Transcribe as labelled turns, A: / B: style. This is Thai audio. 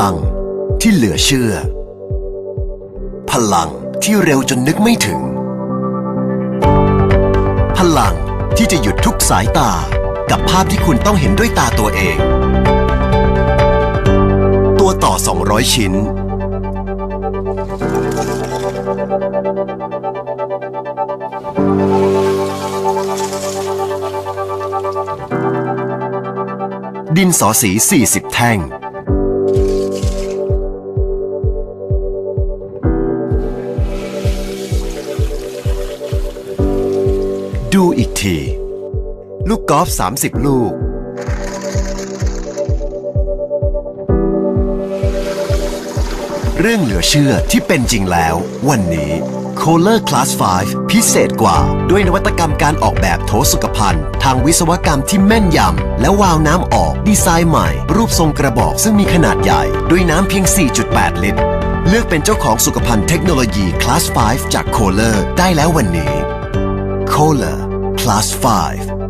A: ลังที่เหลือเชื่อ พลังที่เร็วจนนึกไม่ถึง พลังที่จะหยุดทุกสายตากับภาพที่คุณต้องเห็นด้วยตาตัวเอง ตัวต่อ 200 ชิ้น ดินสอสี 40 แท่ง ดูอีกที ลูกกอล์ฟ30 ลูก เรื่องเหลือเชื่อที่เป็นจริงแล้ววันนี้ Kohler Class 5 พิเศษกว่า ด้วยนวัตกรรมการออกแบบโถสุขภัณฑ์ ทางวิศวกรรมที่แม่นยำ และวาวน้ำออกดีไซน์ใหม่ รูปทรงกระบอกซึ่งมีขนาดใหญ่ ด้วยน้ำเพียง 4.8 ลิตร เลือกเป็นเจ้าของสุขภัณฑ์เทคโนโลยี Class 5 จาก Kohler ได้แล้ววันนี้ Kohler Class 5.